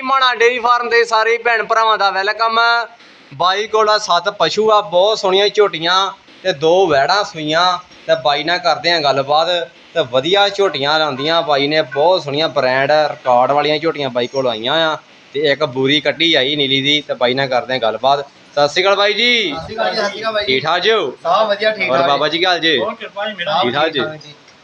ਜੀ ਮਾਣਾ dairy farm ਦੇ ਸਾਰੇ ਭੈਣ ਭਰਾਵਾਂ ਦਾ ਵੈਲਕਮ। ਬਾਈ ਕੋਲ ਆ ਸੱਤ ਪਸ਼ੂ ਆ ਬਹੁਤ ਸੋਹਣੀਆਂ ਝੋਟੀਆਂ ਤੇ ਦੋ ਵਹਿੜਾਂ ਸੂਈਆਂ ਤੇ ਬਾਈ ਨਾਲ ਕਰਦੇ ਆ ਗੱਲਬਾਤ ਤੇ ਵਧੀਆ ਝੋਟੀਆਂ ਲਾਉਂਦੀਆਂ। ਬਾਈ ਨੇ ਬਹੁਤ ਸੋਹਣੀਆਂ ਬ੍ਰਾਂਡ ਰਿਕਾਰਡ ਵਾਲੀਆਂ ਝੋਟੀਆਂ ਬਾਈ ਕੋਲ ਆਈਆਂ ਆ ਤੇ ਇੱਕ ਬੂਰੀ ਕੱਟੀ ਆਈ ਨੀਲੀ ਦੀ ਤੇ ਬਾਈ ਨਾਲ ਕਰਦੇ ਆ ਗੱਲਬਾਤ। ਸਤਿ ਸ਼੍ਰੀ ਅਕਾਲ ਬਾਈ ਜੀ। ਸਤਿ ਸ਼੍ਰੀ ਅਕਾਲ ਜੀ। ਠੀਕ ਠਾਕ ਜੋ? ਸਭ ਵਧੀਆ ਠੀਕ ਠਾਕ ਬਾਬਾ ਜੀ ਕੀ ਹਾਲ ਜੀ? ਬਹੁਤ ਕਿਰਪਾ ਜੀ ਮੇਰਾ ਠੀਕ ਠਾਕ ਜੀ।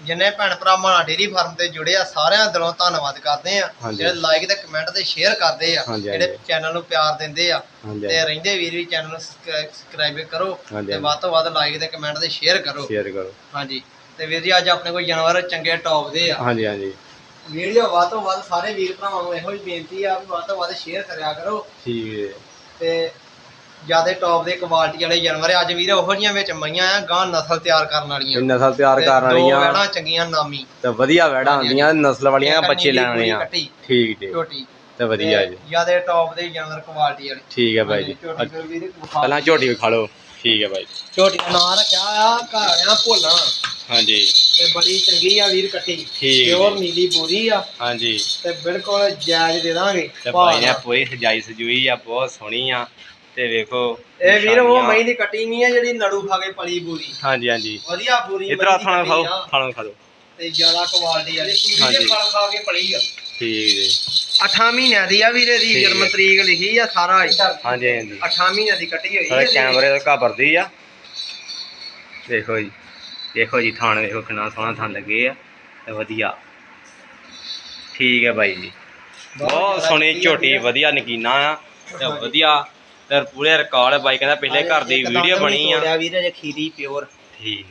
ਜਿੰਨੇ ਭੈਣ ਭਰਾ ਮਾਣਾ ਡੇਰੀ ਫਾਰਮ ਤੇ ਜੁੜੇ ਆ ਸਾਰਿਆਂ ਦਿਲੋਂ ਧੰਨਵਾਦ ਕਰਦੇ ਆ। ਹਾਂਜੀ। ਜਿਹੜੇ ਲਾਈਕ ਤੇ ਕਮੈਂਟ ਤੇ ਸ਼ੇਅਰ ਕਰਦੇ ਆ ਹਾਂਜੀ, ਜਿਹੜੇ। ਚੈਨਲ ਨੂੰ ਪਿਆਰ ਦਿੰਦੇ ਆ ਹਾਂਜੀ। ਤੇ ਰਹਿੰਦੇ ਵੀਰ ਵੀ ਚੈਨਲ ਨੂੰ ਸਬਸਕ੍ਰਾਈਬ ਕਰੋ ਹਾਂਜੀ, ਤੇ ਹਾਂਜੀ। ਵੱਧ ਤੋਂ ਵੱਧ ਲਾਈਕ ਤੇ ਕਮੈਂਟ ਤੇ ਸ਼ੇਅਰ ਕਰੋ। ਸ਼ੇਅਰ ਕਰੋ। ਹਾਂਜੀ। ਤੇ ਵੀਰ ਜੀ ਅੱਜ ਆਪਣੇ ਕੋਲ ਜਾਨਵਰ ਚੰਗੇ ਟੌਪ ਦੇ ਆ। ਹਾਂਜੀ ਹਾਂਜੀ। ਵੀਡੀਓ ਵੱਧ ਤੋਂ ਵੱਧ ਸਾਰੇ ਵੀਰ ਭਰਾਵਾਂ ਨੂੰ ਇਹੋ ਹੀ ਬੇਨਤੀ ਆ ਵੀ ਵੱਧ ਤੋਂ ਵੱਧ ਸ਼ੇਅਰ ਕਰਿਆ ਕਰੋ। ਠੀਕ ਹੈ। ਤੇ ਜ਼ਿਆਦਾ ਟੌਪ ਦੇ ਕੁਆਲਿਟੀ ਵਾਲੇ ਜਾਨਵਰ ਆ। ਅੱਜ ਵੀਰ ਉਹੋ ਜੀਆਂ ਵਿੱਚ ਮਈਆਂ ਆ ਗਾਂ ਨਸਲ ਤਿਆਰ ਕਰਨ ਵਾਲੀਆਂ। ਨਸਲ ਤਿਆਰ ਕਰਨ ਦੋ ਵਾਲੀਆਂ। ਵਹਿੜਾਂ ਚੰਗੀਆਂ ਨਾਮੀ। ਤੇ ਵਧੀਆ ਵੈੜਾਂ ਹੁੰਦੀਆਂ ਨਸਲ ਵਾਲੀਆਂ ਬੱਚੇ ਲੈਣ ਵਾਲੀਆਂ ਠੀਕ ਜੀ। ਤੇ ਵਧੀਆ ਜੀ। ਜ਼ਿਆਦਾ ਟੌਪ ਦੇ ਜਾਨਵਰ ਕੁਆਲਿਟੀ ਵਾਲੇ। ਠੀਕ ਹੈ ਬਾਈ ਜੀ। ਪਹਿਲਾਂ ਝੋਟੀ ਵਿਖਾ ਲਓ। ਠੀਕ ਹੈ ਬਾਈ ਝੋਟੀ ਦਾ ਨਾਂ ਰੱਖਿਆ ਆ ਘਾੜਿਆਂ ਭੋਲਾ। ਹਾਂਜੀ। ਤੇ ਬੜੀ ਚੰਗੀ ਆ ਵੀਰ ਕੱਟੀ। ਠੀਕ ਪਿਓਰ ਨੀਲੀ ਬੋਰੀ ਆ। ਹਾਂਜੀ। ਤੇ ਬਿਲਕੁਲ ਜਾਇਜ਼ ਦੇ ਦਾਂਗੇ। ਤੇ ਬਾਈ ਨੇ। ਪੂਰੀ ਸਜਾਈ ਸਜੂਈ ਆ ਬਹੁਤ ਸੋਹਣੀ ਆ। ਤੇ ਵੇਖੋ ਇਹ ਵੀਰ ਉਹ। ਮਈ ਦੀ ਕੱਟੀ ਨਹੀਂ ਆ ਜਿਹੜੀ ਨੜੂ ਖਾ ਕੇ ਪਲੀ ਬੂਰੀ। ਹਾਂਜੀ ਹਾਂਜੀ। ਵਧੀਆ ਬੂਰੀ ਇਧਰ ਦੀ ਖਾਣਾ ਕੱਟੀ ਖਾਓ ਆ, ਖਾਣਾ ਖਾ ਲਓ ਤੇ ਜ਼ਿਆਦਾ ਕੁਆਲਿਟੀ ਵਾਲੀ। ਪੂਰੀ। ਦੇ ਫਲ ਖਾ ਕੇ ਪਲੀ ਆ। ਠੀਕ ਜੀ 8 ਮਹੀਨਿਆਂ ਦੀ ਆ ਵੀਰੇ ਦੀ ਜਨਮ ਹੈ। ਤਰੀਕ ਲਿਖੀ ਆ ਸਾਰਾ ਹੀ। ਹਾਂਜੀ ਹਾਂਜੀ। 8 ਮਹੀਨਿਆਂ ਦੀ ਕੱਟੀ ਹੋਈ ਹੈ ਕੈਮਰੇ ਤੋਂ ਘਬਰਦੀ ਆ। ਦੇਖੋ ਜੀ ਦੇਖੋ ਜੀ ਥਾਣ ਵੇਖੋ ਕਿੰਨਾ ਸੋਹਣਾ ਥਾਣ ਲੱਗੇ ਆ ਤੇ ਵਧੀਆ। ਠੀਕ ਹੈ ਬਾਈ ਜੀ। ਬਹੁਤ ਸੋਹਣੀ ਝੋਟੀ ਵਧੀਆ ਨਕੀਨਾ ਆ ਤੇ ਵਧੀਆ। ਤੇ ਪੂਰੇ ਰਿਕਾਰਡ ਬਾਈ ਕਹਿੰਦਾ ਪਹਿਲੇ ਘਰ ਦੀ ਵੀਡੀਓ ਬਣੀ ਆ। ਤੋੜਿਆ ਵੀਰੇ ਜੇ ਖੀਰੀ ਪਿਓਰ ਠੀਕ।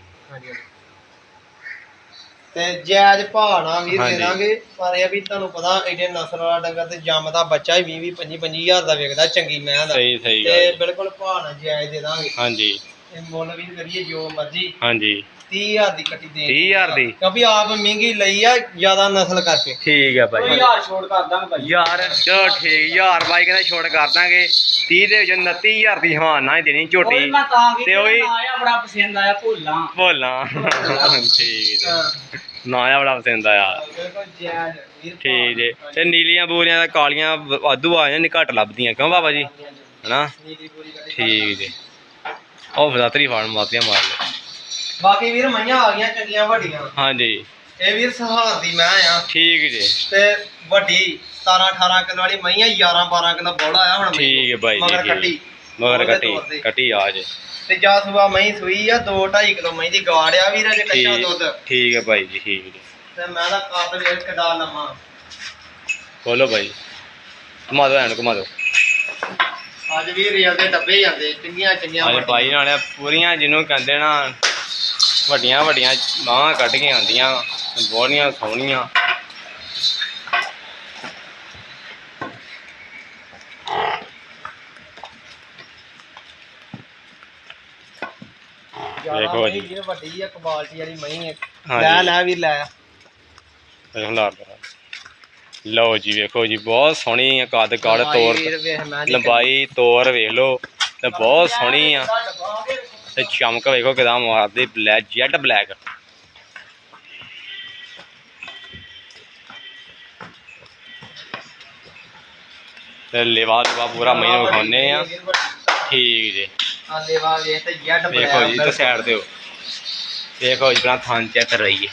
ਤੇ ਜਾਇਜ਼ ਨਾਲ ਵੀਰ ਹਾਂਜੀ। ਦੇ ਦਾਂਗੇ ਪਰ ਇਹ ਵੀ ਤੁਹਾਨੂੰ ਪਤਾ ਐਡੇ ਨਸਲ ਵਾਲਾ ਡੰਗਰ ਤੇ ਜੰਮਦਾ ਬੱਚਾ ਹੀ 20 20 25 25 ਹਜ਼ਾਰ ਦਾ ਵਿਕਦਾ ਚੰਗੀ ਮੈਂ ਦਾ। ਸਹੀ ਸਹੀ ਤੇ ਗੱਲ। ਬਿਲਕੁਲ ਨਾਲ ਜਾਇਜ਼ ਦੇ ਦਾਂਗੇ। ਹਾਂਜੀ। ਇਹ ਮੁੱਲ ਵੀ ਕਰੀਏ ਜੋ ਮਰਜ਼ੀ। ਹਾਂਜੀ। 30000 ਦੀ ਕੱਟੀ ਦੇ 30000 ਦੀ? ਕਿਉਂਕਿ ਆਪ ਮਹਿੰਗੀ ਲਈ ਆ ਜ਼ਿਆਦਾ ਨਸਲ ਕਰਕੇ। ਠੀਕ ਹੈ ਬਾਈ। ਹਜ਼ਾਰ ਛੋੜ ਕਰ ਦਾਂਗੇ ਭਾਈ ਯਾਰ ਚਲੋ ਠੀਕ ਯਾਰ ਬਾਈ ਕਹਿੰਦਾ ਛੋੜ ਕਰ ਦਾਂਗੇ। 30 ਦੇ ਵਿੱਚੋਂ 29000 ਦੀ ਹਾਂ ਨਾ ਹੀ ਦੇਣੀ ਝੋਟੀ। ਮੈਂ ਤਾਂ ਉਹੀ- ਆਇਆ ਬੜਾ ਪਸੰਦ ਆਇਆ ਭੁੱਲਾਂ। ਭੋਲਾਂ। ਠੀਕ ਜੀ ਨਾ ਆ ਬੜਾ ਪਸੰਦ ਆਇਆ। ਠੀਕ ਜੀ। ਤੇ ਨੀਲੀਆਂ ਬੋਰੀਆਂ ਦਾ ਕਾਲੀਆਂ ਵਾਧੂ ਆ ਜਾਂਦੀਆਂ ਘੱਟ ਲੱਭਦੀਆਂ। ਕਿਉਂ ਬਾਬਾ ਜੀ? ਹਨਾ? ਠੀਕ ਜੀ। ਉਹ ਫਜ਼ਾਤਰੀ ਫਾਰਮ ਮਾਤੀਆਂ ਮਾਰ ਲਓ। ਬਾਕੀ ਵੀਰ ਮਈਆਂ ਆ ਗਈਆਂ ਚੰਗੀਆਂ ਵੱਡੀਆਂ। ਹਾਂਜੀ। ਇਹ ਵੀਰ ਸਹਾਰ ਦੀ ਮੈਂ ਆ। ਠੀਕ ਜੀ। ਤੇ ਵੱਡੀ 17 18 ਕਿਲੋ ਵਾਲੀ ਮਈਆਂ 11 12 ਕਿਲੋ ਬੋਲਾ ਆ ਹੁਣ ਠੀਕ ਹੈ ਬਾਈ ਮਗਰ ਜੀ ਕੱਟੀ। ਮਗਰ ਕੱਟੀ ਤੇ। ਕੱਟੀ ਆ ਜੇ। ਤੇ ਜਾ ਸੁਬਾ ਮਹੀਂ ਸੂਈ ਆ 2 2.5 ਕਿਲੋ ਮਹੀਂ ਦੀ ਗਾੜ ਆ ਵੀਰ ਅਜੇ ਕੱਚਾ ਦੁੱਧ। ਠੀਕ ਹੈ ਬਾਈ ਜੀ ਠੀਕ ਜੀ ਤੇ ਮੈਂ ਦਾ ਕੱਪ ਵੇਖ ਕਿਡਾ ਲੰਮਾ ਬੋਲੋ ਬਾਈ ਘੁਮਾ ਦਿਓ ਐਨ ਘੁਮਾ ਦਿਓ। ਅੱਜ ਵੀ ਦੇ ਡੱਬੇ ਜਾਂਦੇ ਚੰਗੀਆਂ ਚੰਗੀਆਂ ਅੱਜ ਬਾਈ ਨਾਲੇ ਪੂਰੀਆਂ ਜਿਹਨੂੰ ਕਹਿੰਦੇ ਨਾ ਵੱਡੀਆਂ ਵੱਡੀਆਂ ਬਾਹਾਂ ਕੱਢ ਕੇ ਆਉਂਦੀਆਂ ਬਹੁਤੀਆਂ ਸੋਹਣੀਆਂ ਜ਼ਿਆਦਾ ਵੇਖੋ ਮਹੀਂ ਜੀ। ਵੀਰ ਵੱਡੀ ਆ ਕੁਆਲਿਟੀ ਵਾਲੀ ਮਹੀਂ ਹਾਂਜੀ। ਲੈ ਲੈ ਵੀਰ ਲੈ ਵੇਖੋ ਲਾ ਦਿਓ। ਲਓ ਜੀ ਵੇਖੋ ਜੀ ਬਹੁਤ ਸੋਹਣੀ ਆ ਕੱਦ ਕਾੜ ਤੋਰ ਵੀਰ ਵੇਖ ਮੈਂ ਦੀ ਲੰਬਾਈ ਤੋਰ ਵੇਖ ਲਓ ਤੇ ਬਹੁਤ ਸੋਹਣੀ ਆ ਤੇ ਚਮਕ ਵੇਖੋ ਕਿਦਾਂ ਮਾਰਦੀ ਬਲੈਕ ਜੈਟ ਬਲੈਕ ਤੇ ਲੇਵਾ ਲੇਵਾ ਪੂਰਾ ਮੈਨੂੰ ਵਿਖਾਉਨੇ ਆ। ਠੀਕ ਜੀ। ਆ ਲੈਵਾ ਵੇਖ ਤੇ ਜੈਡ ਵੇਖੋ ਜੀ ਤੇ ਸਾਈਡ ਤੇ ਹੋ। ਵੇਖੋ ਜੀ ਬਣਾ ਥਾਂ ਚੈੱਕ ਕਰਾਈਏ।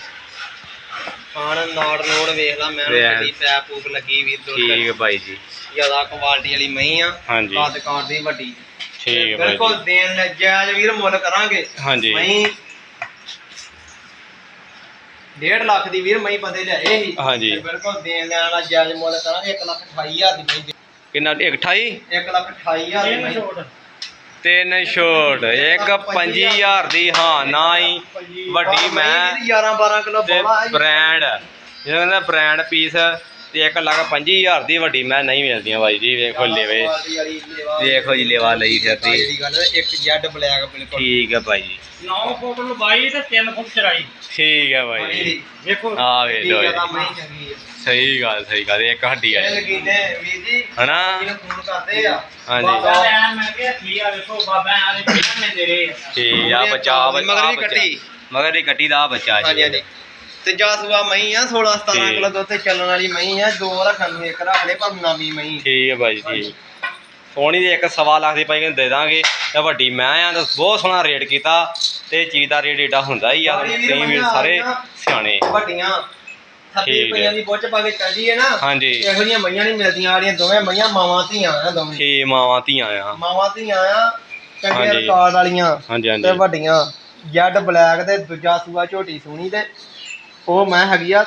ਖਾਣ ਨਾੜ ਨੋੜ ਵੇਖ ਲਾ ਮੈਂ। ਕਿੰਨੀ ਪੈਪ ਪੂਪ ਲੱਗੀ ਵੀਰ ਦੋ ਠੀਕ ਹੈ ਬਾਈ ਜੀ। ਜ਼ਿਆਦਾ ਕੁਆਲਿਟੀ ਵਾਲੀ ਮਹੀਂ ਆ। ਹਾਂਜੀ। ਕੱਦ ਦੀ ਵੱਡੀ। ਠੀਕ ਹੈ ਬਾਈ ਬਿਲਕੁਲ ਜੀ ਦੇਣ ਲੈ ਜਾਇਜ਼ ਵੀਰ ਮੁੱਲ ਕਰਾਂਗੇ। ਹਾਂਜੀ। ਮਹੀਂ 1.5 ਲੱਖ ਦੀ ਵੀਰ ਮਹੀਂ ਬੰਦੇ ਲਿਆਏ ਸੀ। ਹਾਂਜੀ। ਤੇ ਬਿਲਕੁਲ ਦੇਣ ਲੈਣ ਵਾਲਾ ਜਾਇਜ਼ ਮੁੱਲ ਕਰਾਂਗੇ 1 ਲੱਖ 28000 ਦੀ ਮਹੀਂ ਕਿੰਨਾ 128 1 ਲੱਖ 28000 ਦੀ ਮਹੀਂ। ਤਿੰਨ ਛੋਟ ਇੱਕ 25000 ਦੀ ਹਾਂ ਨਾ ਹੀ ਵੱਡੀ ਮੈਂ 11 12 ਕਿਲੋ ਬੋਲਾ ਹੈ ਬ੍ਰਾਂਡ ਜਿਹੜਾ ਕਹਿੰਦਾ ਬ੍ਰਾਂਡ ਪੀਸ ਤੇ 1 ਲੱਖ 25000 ਦੀ ਵੱਡੀ ਮੈਂ ਨਹੀਂ ਮਿਲਦੀਆਂ ਬਾਈ ਜੀ ਵੇਖੋ ਲੇਵੇ। ਵੇਖੋ ਜੀ ਲੇਵਾ ਲਈ ਫਿਰਦੀ। ਇੱਕ ਜੈਡ ਬਲੈਕ ਬਿਲਕੁਲ। ਠੀਕ ਹੈ ਬਾਈ ਜੀ। 9 ਫੁੱਟ ਲੰਬਾਈ ਤੇ 3 ਫੁੱਟ ਚੜਾਈ। ਠੀਕ ਹੈ ਬਾਈ ਜੀ। ਵੇਖੋ। ਆ ਵੇ ਲੋ ਸਹੀ ਗੱਲ ਸਹੀ ਗੱਲ ਇੱਕ ਹੱਡੀ ਆ ਲਗੀਨੇ ਵੀਰ ਜੀ ਹਨਾ? ਇਹਨੂੰ ਫੋਨ ਕਰਦੇ ਆ। ਹਾਂਜੀ। ਠੀਕ ਆ ਬੱਚਾ ਮਗਰ ਵੀ ਆਹ ਬੱਚਾ। ਕੱਟੀ। ਮਗਰ ਦੀ ਕੱਟੀ ਦਾ ਬੱਚਾ ਹਾਂਜੀ ਜੀ ਹਾਂਜੀ। ਤੇ ਜਾ ਸੂਆ ਮਈ ਆ 16 17 ਠੀਕ। ਕਿਲੋ ਦੁੱਧ ਤੇ ਚੱਲਣ ਵਾਲੀ ਮਈ ਆ ਦੋ ਰੱਖਣ ਨੂੰ ਇੱਕ ਰੱਖ ਲੈ ਪਰ ਨਾਮੀ ਮਈ ਠੀਕ ਹੈ ਭਾਈ ਠੀਕ ਸੋਹਣੀ ਦੀ ਇੱਕ ਸਵਾ ਲੱਖ ਦੀ ਭਾਈ ਕਹਿੰਦੇ ਦੇ ਦਾਂਗੇ ਤੇ ਵੱਡੀ ਮੈਂ ਆ ਤਾਂ ਬਹੁਤ ਸੋਹਣਾ ਰੇਟ ਕੀਤਾ ਤੇ ਚੀਜ਼ ਦਾ ਰੇਟ ਏਡਾ ਹੁੰਦਾ ਹੀ ਆ ਸਾਰੀ ਵੀਰ ਤੁਸੀਂ ਵੀਰ ਮਈਆਂ ਸਾਰੇ ਆ ਗਈਆਂ। ਸਿਆਣੇ ਵੱਡੀਆਂ 30 ਠੀਕ ਹੈ। ਰੁਪਈਆਂ ਦੀ ਬੁੱਚ ਪਾ ਕੇ ਚੱਲੀ ਹੈ ਨਾ ਹਾਂਜੀ ਇਹੋ ਜਿਹੀਆਂ ਮਈਆਂ ਨਹੀਂ ਮਿਲਦੀਆਂ ਆੜੀਆਂ ਦੋਵੇਂ ਮਈਆਂ ਮਾਵਾਂ ਧੀਆਂ ਆ ਦੋਵੇਂ ਛੇ ਮਾਵਾਂ ਧੀਆਂ ਆ ਮਾਵਾਂ ਧੀਆਂ ਆ ਚੰਗੇ ਹਾਂਜੀ। ਰਿਕਾਰਡ ਵਾਲੀਆਂ ਹਾਂਜੀ ਤੇ ਹਾਂਜੀ ਵੱਡੀਆਂ ਜੈਡ ਬਲੈਕ ਤੇ ਦੂਜਾ ਸੂਆ ਝੋਟੀ ਸੋਹਣੀ ਤੇ ਉਹ ਮੈਂ ਹੈਗੀ ਆ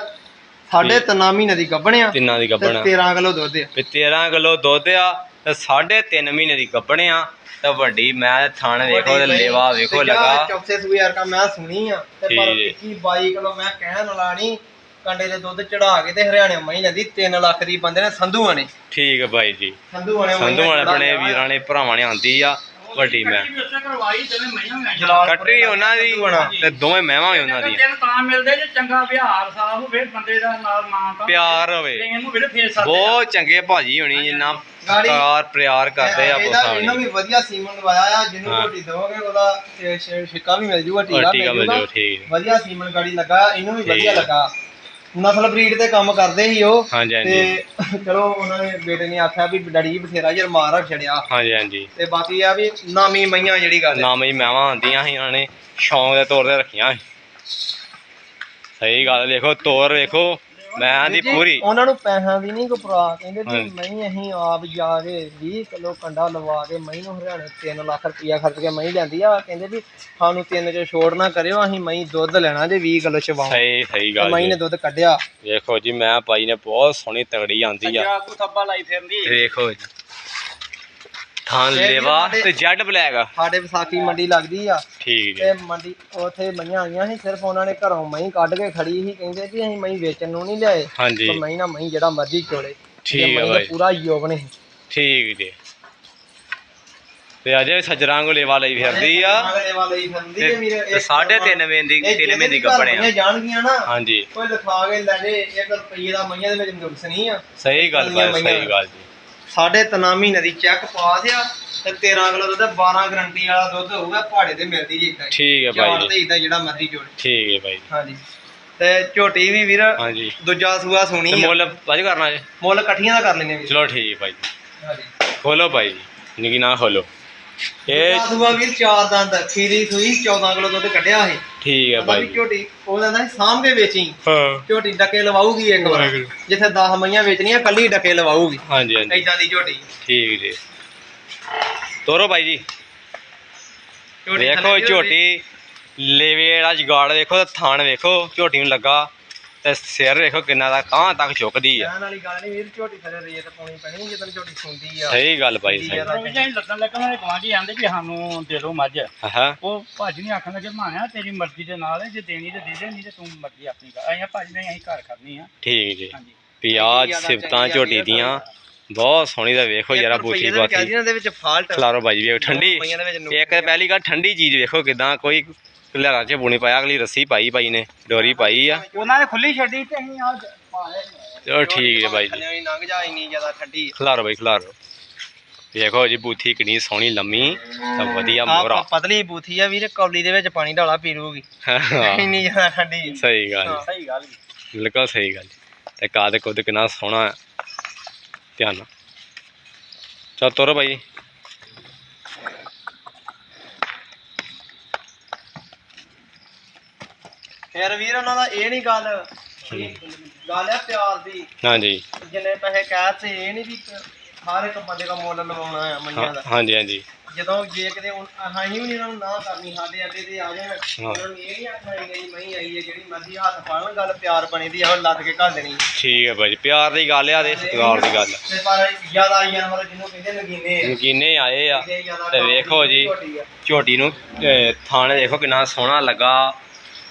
ਸਾਢੇ ਤਿੰਨਾਂ ਮਹੀਨੇ ਦੀ ਗੱਭਣਿਆ ਤਿੰਨਾਂ ਦੀ ਤੇ ਗੱਬਣ 13 ਕਿਲੋ ਦੁੱਧ ਆ। ਤੇ 13 ਕਿਲੋ ਦੁੱਧ ਆ ਤੇ 3.5 ਮਹੀਨੇ ਦੀ ਗੱਬਣ ਆ। ਤੇ ਵੱਡੀ ਮੈਂ ਥਣ ਵੇਖੋ ਤੇ ਲੇਵਾ ਵੇਖੋ ਤੇ ਲਗਾ। ਚੌਥੇ ਸੂਏ ਯਾਰ ਕਾ ਮੈਂ ਸੁਣੀ ਆ ਤੇ ਪਰ ਠੀਕ। 21 22 ਕਿਲੋ ਮੈਂ ਕਹਿਣ ਵਾਲਾ ਨਹੀਂ ਕੰਡੇ ਦੇ ਦੁੱਧ ਚੜਾ ਕੇ ਤੇ ਹਰਿਆਣੇ ਮਈ ਲੈਂਦੀ 3 ਲੱਖ ਦੀ ਬੰਦੇ ਨੇ ਸੰਧੂਆਂ ਨੇ। ਠੀਕ ਹੈ ਭਾਈ ਜੀ। ਸੰਧੂਆਂ ਨੇ ਸੰਧੂ ਵਾਲੇ ਆਪਣੇ ਵੀਰਾਂ ਨੇ ਭਰਾਵਾਂ ਨੇ ਆਂਦੀ ਆ। ਵੱਡੀ ਮੈਂ। ਕੱਟੀ ਵੀ ਉੱਥੇ ਕਰਵਾਈ ਜਿਵੇਂ ਮਈਆਂ ਹੋਈਆਂ ਜਲਾਲ ਕੱਟੀ ਉਹਨਾਂ ਦੀ ਤੇ ਦੋਵੇਂ ਮਹਿਵਾਂ ਵੀ ਉਹਨਾਂ ਦੀਆਂ। ਤਿੰਨ ਤਾਂ ਮਿਲਦੇ ਜੇ ਚੰਗਾ ਵਿਹਾਰ ਸਾਫ਼ ਹੋਵੇ ਬੰਦੇ ਦਾ ਨਾਲ ਮਾਂ ਤਾਂ। ਪਿਆਰ ਹੋਵੇ। ਇਹਨੂੰ ਵੀਰੇ ਫੇਰ ਸਕਦੇ ਬਹੁਤ ਚੰਗੇ ਭਾਜੀ ਹੋਣੀ ਜਿੰਨਾ ਪਿਆਰ ਪਿਆਰ ਕਰਦੇ ਆ ਬੋਸਾ ਇਹਨੂੰ ਵੀ ਵਧੀਆ ਸੀਮਨ ਲਵਾਇਆ ਆ ਜਿਹਨੂੰ। ਝੋਟੀ ਦੋਗੇ ਉਹਦਾ ਛਿੱਕਾ ਵੀ ਮਿਲ ਜੂਗਾ ਟੀਕਾ ਮਿਲ ਜੂਗਾ। ਵਧੀਆ ਸੀਮਨ ਗਾੜੀ ਲੱਗਾ ਇਹਨੂੰ ਵੀ ਵਧੀਆ। ਲੱਗਾ। ਨਸਲ ਬਰੀਡ ਤੇ ਕੰਮ ਕਰਦੇ ਸੀ ਉਹ। ਹਾਂਜੀ ਹਾਂਜੀ। ਤੇ ਚਲੋ ਉਹਨਾਂ ਨੇ ਬੇਟੇ ਨੇ ਆਖਿਆ ਵੀ ਡੈਡੀ ਜੀ ਬਥੇਰਾ ਯਾਰ ਮਾਰ ਰੱਖ ਛੜਿਆ ਹਾਂਜੀ ਹਾਂਜੀ। ਤੇ ਬਾਕੀ ਆ ਵੀ ਨਾਮੀ ਮਈਆਂ ਜਿਹੜੀ ਗੱਲ ਹੈ ਨਾਮ ਹੀ ਮਹਿਵਾਂ ਆਂਦੀਆਂ ਸੀ ਇਹਨਾਂ ਨੇ ਸ਼ੌਂਕ ਦੇ ਤੌਰ ਤੇ ਰੱਖੀਆਂ ਸੀ। ਸਹੀ ਗੱਲ ਦੇਖੋ ਤੋਰ ਵੇਖੋ। ਮੈਂ ਦੀ ਵੀਰ ਜੀ, ਪੂਰੀ। ਉਹਨਾਂ ਨੂੰ ਪੈਸਿਆਂ ਦੀ ਨਹੀਂ ਘਬਰਾ ਕਹਿੰਦੇ ਵੀ ਹਾਂਜੀ। ਮੈਂ ਅਸੀਂ ਆਪ ਜਾ ਕੇ 20 ਕਿਲੋ ਕੰਡਾ ਲਵਾ ਕੇ ਮੈਂ ਨੂੰ ਹਰਿਆਣੇ 3 ਲੱਖ ਰੁਪਇਆ ਖਰਚ ਕੇ ਮੈਂ ਲੈਂਦੀ ਆ। ਕਹਿੰਦੇ ਵੀ ਸਾਨੂੰ ਤਿੰਨ ਚ ਛੋੜ ਨਾ ਕਰਿਓ ਅਸੀਂ ਮੈਂ ਦੁੱਧ ਲੈਣਾ ਜੇ 20 ਕਿਲੋ ਚਵਾਉਂ ਸਹੀ ਸਹੀ ਗੱਲ ਮੈਂ ਨੇ। ਦੁੱਧ ਕੱਢਿਆ। ਵੇਖੋ ਜੀ ਮੈਂ ਪਾਈ ਨੇ ਬਹੁਤ ਸੋਹਣੀ ਤਗੜੀ ਆਂਦੀ ਆ। ਸੱਜਾ ਕੋ ਥੱਬਾ ਲਾਈ ਫਿਰਦੀ ਵੇਖੋ ਜੀ। ਥਾਂ ਲੇਵਾ ਤੇ ਜੈਡ ਬਲੈਕ ਸਾਡੇ ਵਿਸਾਖੀ ਮੰਡੀ ਲੱਗਦੀ ਆ। ਠੀਕ ਤੇ ਮੰਡੀ ਉਥੇ ਮਈਆਂ ਆਈਆਂ ਸੀ ਸਿਰਫ ਉਹਨਾਂ ਨੇ ਘਰੋਂ ਮਹੀਂ ਕੱਢ ਕੇ ਖੜੀ ਸੀ ਕਹਿੰਦੇ ਵੀ ਅਸੀਂ ਮਹੀਂ ਵੇਚਣ ਨੂੰ ਨਹੀਂ ਲਿਆਏ। ਹਾਂਜੀ। ਤੇ ਮਹੀਂ ਨਾ ਮਹੀਂ ਜਿਹੜਾ ਮਰਜ਼ੀ ਚੋਲੇ। ਠੀਕ ਹੈ ਬਾਈ। ਪੂਰਾ ਯੋਗ ਨਹੀਂ ਠੀਕ ਜੀ। ਤੇ ਅਜੇ ਸੱਜਰਾਂ ਕੋ ਲੇਵਾ ਲਈ ਫਿਰਦੀ ਆ। ਅਗਲੇ ਵਾਲੇ ਹੀ ਫਿਰਦੀ ਤੇ ਹੈ ਵੀਰੇ। ਤੇ ਸਾਢੇ ਤਿੰਨ ਵੇਂ ਦੀ ਇਹ ਤਿੰਨ ਦੀ ਕੱਪੜੇ ਆ। ਜਾਣਗੀਆਂ ਨਾ ਹਾਂਜੀ। ਕੋਈ ਲਿਖਾ ਕੇ ਲੈ ਜੇ 1 ਰੁਪਏ ਦਾ ਮਈਆਂ ਦੇ ਵਿੱਚ ਨੁਕਸ ਨਹੀਂ ਆ। ਸਹੀ ਗੱਲ ਬਾਈ। ਸਹੀ ਗੱਲ ਜੀ। ਸਾਢੇ ਤਿੰਨ ਮਹੀਨੇ ਦੀ ਚੈੱਕ ਪਾਸ ਆ ਤੇ 13 ਕਿਲੋ ਦੁੱਧ 12 ਗਰੰਟੀ ਵਾਲਾ ਦੁੱਧ ਹੋਊਗਾ ਪਹਾੜੇ ਤੇ ਮਿਲਦੀ ਜੀ ਇਦਾਂ ਠੀਕ ਹੈ ਬਾਈ ਤੇ ਜੀ। ਇਦਾਂ ਜਿਹੜਾ ਮਰਜ਼ੀ ਜੋੜ। ਠੀਕ ਹੈ ਜੀ। ਹਾਂਜੀ। ਤੇ ਝੋਟੀ ਵੀ ਵੀਰ ਹਾਂਜੀ। ਦੂਜਾ ਸੂਆ ਤੇ ਸੁਣੀ ਆ। ਮੁੱਲ ਵੱਜ ਕਰਨਾ ਜੀ। ਮੁੱਲ ਇਕੱਠੀਆਂ ਦਾ ਕਰ ਲੈਣੇ ਵੀਰ। ਚਲੋ ਠੀਕ ਹੈ ਜੀ। ਹਾਂਜੀ। ਖੋਲੋ ਜੀ। ਨਿੱਕੀ ਨਾ ਖੋਲੋ। ਇਹ ਸੂਆ ਵੀਰ ਚਾਰ ਦੰਦ ਖੀਰੀ ਸੂਈ 14 ਕਿਲੋ ਦੁੱਧ ਕੱਢਿਆ ਸੀ। ਠੀਕ ਹੈ ਉਹਦਾ ਬਾਈ। ਝੋਟੀ ਉਹਦਾ ਨਾ ਸਾਂਭ ਕੇ ਵੇਚੀ। ਹਾਂ। ਝੋਟੀ ਡੱਕੇ ਲਵਾਊਗੀ ਇੱਕ ਵਾਰ। ਵਾਹਿਗੁਰੂ। ਜਿੱਥੇ 10 ਮਈਆਂ ਵੇਚਣੀਆਂ ਕੱਲੀ ਡੱਕੇ ਲਵਾਊਗੀ। ਹਾਂਜੀ ਹਾਂਜੀ। ਐਦਾਂ ਦੀ ਝੋਟੀ। ਠੀਕ ਜੀ। ਤੋਰੋ ਬਾਈ ਜੀ। ਵੇਖੋ ਥੱਲੇ ਝੋਟੀ। ਲੇਵੇ ਵਾਲਾ ਜਗਾੜ ਵੇਖੋ ਤੇ ਥਾਣ ਵੇਖੋ ਝੋਟੀ ਨੂੰ ਲੱਗਾ। ਤੇ ਸਿਰ ਵੇਖੋ ਕਿੰਨਾ ਦਾ ਕਾਂ ਤੱਕ ਝੁਕਦੀ ਆ। ਕਹਿਣ ਵਾਲੀ ਗੱਲ ਨਹੀਂ ਵੀਰ ਝੋਟੀ ਥੱਲੇ ਰੇਤ ਪਾਉਣੀ ਪੈਣੀ ਜਦੋਂ ਝੋਟੀ ਸੁੰਦੀ ਆ। ਸਹੀ ਗੱਲ ਬਾਈ ਸਹੀ। ਲੱਤਾਂ ਲੱਗਣ ਵਾਲੇ ਗਵਾਂਢੀ ਆਂਦੇ ਵੀ ਸਾਨੂੰ ਦੇ ਦਿਓ ਮੱਝ। ਹਾਂ ਉਹ ਭਾਜੀ ਨੇ ਆਖਣ ਲੱਗੇ ਮਾਣਿਆ ਤੇਰੀ ਮਰਜ਼ੀ ਦੇ ਨਾਲ ਹੈ ਜੇ ਦੇਣੀ ਤੇ ਦੇ ਦੇ ਨਹੀਂ ਤੇ ਤੂੰ ਮਰਜ਼ੀ ਆਪਣੀ ਕਰ। ਅਸੀਂ ਭਾਜੀ ਨੇ ਅਸੀਂ ਘਰ ਕਰਨੀ ਆ। ਠੀਕ ਜੀ। ਵੀ ਆਹ ਸਿਫਤਾਂ ਝੋਟੀ ਦੀਆਂ ਬਹੁਤ ਸੋਹਣੀ ਦਾ ਵੇਖੋ ਜਰਾ ਬੂਥੀ ਬਾਥੀ ਇਹਨਾਂ ਦੇ ਵਿੱਚ ਫਾਲਟ ਖਲਾਰੋ ਬਾਈ ਜੀ ਵੇਖੋ ਠੰਡੀ। ਇੱਕ ਪਹਿਲੀ ਗੱਲ ਠੰਡੀ ਚੀਜ਼ ਵੇਖੋ ਕਿਦਾਂ ਕੋਈ ਲਹਿਰਾ ਚ ਬੁਣੀ ਪਾਇਆ ਅਗਲੀ ਰੱਸੀ ਪਾਈ ਬਾਈ ਨੇ ਡੋਰੀ ਪਾਈ ਆ। ਉਹਨਾਂ ਨੇ ਖੁੱਲੀ ਛੱਡੀ ਤੇ ਅਸੀਂ ਆ ਚਲੋ ਠੀਕ ਹੈ ਬਾਈ ਜੀ। ਲੰਘ ਜਾ ਇੰਨੀ ਜ਼ਿਆਦਾ ਠੰਡੀ। ਖਲਾਰੋ ਬਾਈ ਖਲਾਰੋ। ਵੇਖੋ ਜੀ ਬੂਥੀ ਕਿੰਨੀ ਸੋਹਣੀ ਲੰਮੀ ਤਾਂ ਵਧੀਆ ਆ ਮੋਹਰਾ। ਪਤਲੀ ਬੂਥੀ ਆ ਵੀਰ ਕੌਲੀ ਦੇ ਵਿੱਚ ਪਾਣੀ ਢਾਲਾ ਪੀ ਲੂਗੀ ਇੰਨੀ ਜ਼ਿਆਦਾ ਠੰਡੀ। ਸਹੀ ਗੱਲ। ਹਾਂ। ਸਹੀ ਗੱਲ ਬਿਲਕੁਲ ਸਹੀ ਗੱਲ। ਤੇ ਕਾਦ ਕੁਦ ਕਿੰਨਾ ਸੋਹਣਾ। ਧਿਆਨ ਨਾਲ। ਚਲ ਤੋਰੋ ਬਾਈ। ਫਿਰ ਵੀਰ ਉਹਨਾਂ ਦਾ ਇਹ ਨਹੀਂ ਗੱਲ ਗੱਲ ਆ ਪਿਆਰ ਦੀ। ਹਾਂਜੀ। ਜਿੰਨੇ ਪੈਸੇ ਕਹਿ ਤੇ ਇਹ ਨਹੀਂ ਵੀ ਹਰ ਇੱਕ ਬੰਦੇ ਦਾ ਮੁੱਲ ਲਵਾਉਣਾ ਆ ਮਈਆਂ ਹਾਂ- ਦਾ। ਹਾਂਜੀ ਹਾਂਜੀ। ਜਦੋਂ ਜੇ ਕਿਤੇ ਅਸੀਂ ਵੀ ਇਹਨਾਂ ਨੂੰ ਨਾ ਕਰਨੀ ਸਾਡੇ ਅੱਡੇ ਤੇ ਆ ਜਾਣ ਉਹਨਾਂ ਨੂੰ ਇਹ ਨਹੀਂ ਆਖਣਾ ਨਹੀਂ ਮਈ ਆਈ ਹੈ ਜਿਹੜੀ ਮਰਜ਼ੀ ਹੱਥ ਫੜਨ ਗੱਲ ਪਿਆਰ ਬਣੀ ਦੀ ਆ ਲੱਦ ਕੇ ਘੱਲ ਦੇਣੀ। ਠੀਕ ਹੈ ਬਾਈ ਪਿਆਰ ਦੀ ਗੱਲ ਆ ਤੇ ਸਤਿਕਾਰ ਦੀ ਗੱਲ ਤੇ ਪਰ ਜ਼ਿਆਦਾ ਆਈਆਂ ਮਤਲਬ ਜਿਹਨੂੰ ਕਹਿੰਦੇ ਨਗੀਨੇ। ਨਗੀਨੇ ਆਏ ਆ। ਤੇ ਵੇਖੋ ਜੀ ਝੋਟੀ ਨੂੰ ਥਣ ਦੇਖੋ ਕਿੰਨਾ ਸੋਹਣਾ ਲੱਗਾ।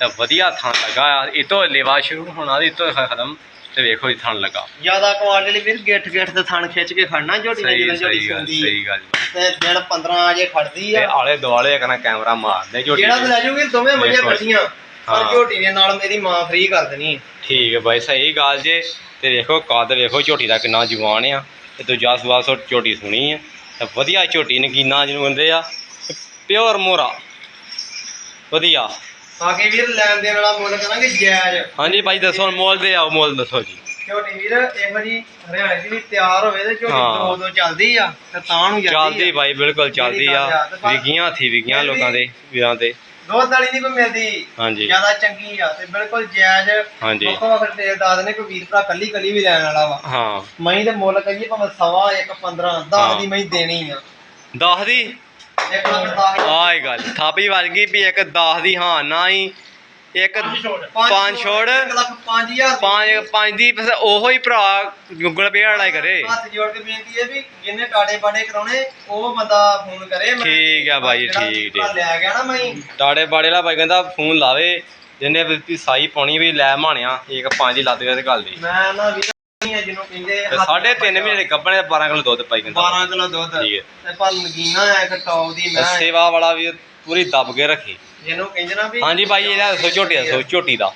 ਤੇ ਵਧੀਆ ਥਣ ਲੱਗਾ। ਇਹ ਤੋਂ ਲੇਵਾ ਸ਼ੁਰੂ ਹੋਣਾ ਇਹ ਤੋਂ ਖਤਮ ਤੇ ਵੇਖੋ ਜੀ ਥਣ ਲੱਗਾ। ਜ਼ਿਆਦਾ ਕੁਆਲਿਟੀ ਵੀਰ ਗਿੱਠ ਗਿੱਠ ਤੇ ਥਣ ਖਿੱਚ ਕੇ ਖੜਨਾ ਝੋਟੀ ਨੇ ਸਹੀ ਜਦੋਂ ਝੋਟੀ ਸਹੀ ਗੱਲ ਸੁਣਦੀ। ਸਹੀ ਗੱਲ ਤੇ ਦਿਨ 15 ਅਜੇ ਖੜਦੀ ਤੇ ਆ ਆਲੇ ਦੁਆਲੇ ਕਨਾ ਕੈਮਰਾ ਮਾਰਦੇ ਝੋਟੀ ਜਿਹੜਾ ਤੇ ਦੇ। ਲੈ ਜੂਗੀ ਦੋਵੇਂ ਵੇਖੋ। ਇਕੱਠੀਆਂ ਪਰ। ਝੋਟੀ ਦੇ ਨਾਲ ਮੇਰੀ ਮਾਂ ਫ੍ਰੀ ਕਰ ਦੇਣੀ। ਠੀਕ ਹੈ ਬਾਈ ਸਹੀ ਗੱਲ ਜੇ। ਤੇ ਵੇਖੋ ਕੱਦ ਵੇਖੋ ਝੋਟੀ ਦਾ ਕਿੰਨਾ ਜਵਾਨ ਆ। ਤੇ ਦੂਜਾ ਸਵਾ ਸੌ ਝੋਟੀ ਸੁਣੀ ਆ। ਤੇ ਵਧੀਆ ਝੋਟੀ ਨਗੀਨਾ ਜਿਹਨੂੰ ਕਹਿੰਦੇ ਆ। ਪਿਓਰ ਮੋਰਾ। ਵਧੀਆ। ਬਾਕੀ ਵੀਰ ਲੈਣ ਦੇਣ ਵਾਲਾ ਮੁੱਲ ਕਰਾਂਗੇ ਜਾਇਜ਼। ਹਾਂਜੀ ਭਾਈ ਦੱਸੋ ਹੁਣ ਮੁੱਲ ਦੇ ਆਓ ਮੁੱਲ ਦੱਸੋ ਜੀ। ਝੋਟੀ ਵੀਰ ਇਹੋ ਜੀ ਹਰਿਆਣੇ ਦੀ ਵੀ ਤਿਆਰ ਹੋਵੇ ਤੇ ਝੋਟੀ ਹਾਂ। ਦੋ ਦੋ ਚੱਲਦੀ ਆ ਤੇ ਤਾਂ ਨੂੰ ਜਾਂਦੀ ਚੱਲਦੀ ਆ। ਭਾਈ ਬਿਲਕੁਲ ਚੱਲਦੀ ਆ। ਵਿਗੀਆਂ ਹੱਥੀ ਵਿਗੀਆਂ ਲੋਕਾਂ ਦੇ ਵੀਰਾਂ ਦੇ। ਦੁੱਧ ਵਾਲੀ ਨਹੀਂ ਕੋਈ ਮਿਲਦੀ ਹਾਂਜੀ। ਜ਼ਿਆਦਾ ਚੰਗੀ ਆ ਤੇ ਬਿਲਕੁਲ ਜਾਇਜ਼। ਹਾਂਜੀ। ਵੱਖੋ ਵੱਖ ਤੇਲ ਦੱਸ ਨੇ ਕੋਈ ਵੀਰ ਭਰਾ ਕੱਲੀ ਕੱਲੀ ਵੀ ਲੈਣ ਵਾਲਾ ਵਾ। ਹਾਂ। ਮਹੀਂ ਦੇ ਮੁੱਲ ਕਹੀਏ ਭਾਵੇਂ ਸਵਾ ਇੱਕ 15 10 ਹਾਂ। ਦੀ ਮਹੀਂ ਦੇਣੀ ਆ। ਦਸ ਦੀ? ਆਹ ਗੱਲ ਥਾਪੀ ਵੱਜ ਗਈ ਵੀ ਇੱਕ 10 ਦੀ ਹਾਂ ਨਾ ਹੀ ਇੱਕ ਪੰਜ ਛੋੜ। ਇੱਕ ਲੱਖ 5000 ਪੰਜ ਪੰਜ ਦੀ ਬਸ ਉਹੋ ਹੀ ਭਰਾ ਗੂਗਲ ਪੇ ਵਾਲਾ ਹੀ ਕਰੇ। ਹੱਥ ਜੋੜ ਕੇ ਬੇਨਤੀ ਹੈ ਵੀ ਜਿਹਨੇ ਟਾੜੇ ਬਾੜੇ ਕਰਾਉਣੇ ਉਹ ਬੰਦਾ ਫੋਨ ਕਰੇ। ਮੈਂ- ਠੀਕ ਆ ਜਿਹੜਾ ਠੀਕ, ਠੀਕ। ਲੈ ਗਿਆ ਨਾ ਮਹੀਂ ਟਾੜੇ ਬਾੜੇ ਵਾਲਾ ਭਾਈ ਕਹਿੰਦਾ ਫੋਨ ਲਾਵੇ ਜਿੰਨੇ ਵੀ ਸਾਈ ਪਾਉਣੀ ਵੀ ਲੈ ਮਾਣਿਆ ਇੱਕ ਪੰਜ ਹੀ ਲੱਦ ਗਿਆ ਤੇ ਗੱਲ ਦੀ। ਮੈਂ ਨਾ ਹੈ ਜਿਹਨੂੰ ਕਹਿੰਦੇ ਤੇ ਸਾਢੇ ਤਿੰਨ ਮਹੀਨੇ ਗੱਬਣੇ 12 ਕਿਲੋ ਦੁੱਧ ਪਾਈ ਕਹਿੰਦਾ 12 ਕਿਲੋ ਦੁੱਧ। ਠੀਕ ਹੈ। ਤੇ ਪਰ ਨਗੀਨਾ ਹੈ ਇੱਕ ਟੌਪ ਦੀ ਮੈਂ ਸੇਵਾ ਵਾਲਾ ਵੀ ਪੂਰੀ ਦੱਬ ਕੇ ਰੱਖੀ। ਜਿਹਨੂੰ ਕਹਿੰਦੇ ਨਾ ਵੀ ਹਾਂਜੀ ਭਾਈ ਇਹਦਾ ਦੱਸੋ ਝੋਟੀ ਦੱਸੋ ਝੋਟੀ ਦਾ।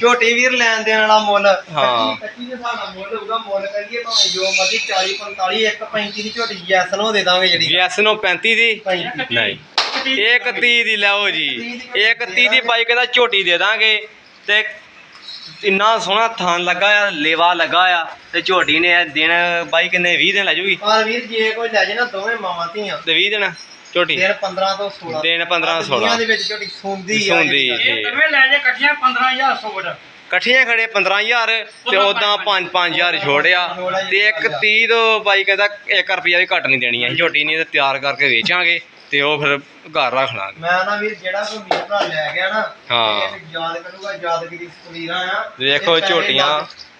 ਝੋਟੀ ਵੀਰ ਲੈਣ ਦੇਣ ਵਾਲਾ ਮੁੱਲ। ਹਾਂ। 25 ਦੇ ਹਿਸਾਬ ਨਾਲ ਮੁੱਲ ਹੋਊਗਾ ਮੁੱਲ ਕਰੀਏ ਭਾਵੇਂ ਜੋ ਮਰਜ਼ੀ 40 45 1 35 ਦੀ ਝੋਟੀ ਨੂੰ ਦੇ ਦਾਂਗੇ ਜਿਹੜੀ ਜੈਸ ਨੂੰ 35 ਦੀ? 35 ਨਹੀਂ। ਇੱਕ 30 ਦੀ ਲਓ ਜੀ। ਇੱਕ 30 ਦੀ ਬਾਈ ਕਹਿੰਦਾ ਝੋਟੀ ਦੇ ਦਾਂਗੇ। ਤੇ ਇੰਨਾ ਸੋਹਣਾ ਥਾਨ ਲੱਗਾ ਆ ਲੇਵਾ ਲੱਗਾ ਆ ਤੇ ਝੋਟੀ ਨੇ ਇਹ ਦਿਨ ਬਾਈ ਕਿੰਨੇ 20 ਦਿਨ ਲੈ ਜੂਗੀ? ਪਰ ਵੀਰ ਜੇ ਕੋਈ ਲੈ ਜੇ ਨਾ ਦੋਵੇਂ ਮਾਵਾਂ ਧੀਆਂ। ਤੇ 20 ਦਿਨ ਝੋਟੀ? ਦਿਨ 15 ਤੋਂ 16 ਦਿਨ 15 ਆਹ 16 ਦੁਨੀਆ ਦੇ ਵਿੱਚ ਝੋਟੀ ਸੁੰਦੀ ਆ ਸੁੰਦੀ। ਇਹ ਤਵੇਂ ਲੈ ਜੇ ਇਕੱਠੀਆਂ 15000 ਸੋੜ ਇਕੱਠੀਆਂ ਖੜੇ 15000 ਤੇ ਉਦਾਂ 5 5000 ਛੋੜਿਆ। ਤੇ ਇੱਕ 30 ਤੋਂ ਬਾਈ ਕਹਿੰਦਾ 1 ਰੁਪਿਆ ਵੀ ਘੱਟ ਨਹੀਂ ਦੇਣੀ ਅਸੀਂ ਝੋਟੀ ਨਹੀਂ ਤੇ ਤਿਆਰ ਕਰਕੇ ਵੇਚਾਂਗੇ। ਤੇ ਉਹ ਫਿਰ ਘਰ ਰੱਖ ਲਾਂਗੇ ਮੈਂ ਨਾ ਵੀਰ ਜਿਹੜਾ ਕੋਈ ਵੀਰ ਭਰਾ ਲੈ ਗਿਆ ਨਾ ਹਾਂ। ਇਹ ਯਾਦ ਕਰੂਗਾ ਯਾਦਗਿਰੀ ਤਸਵੀਰਾਂ ਆ ਇਹ ਪੈਸੇ ਝੋਟੀਆਂ।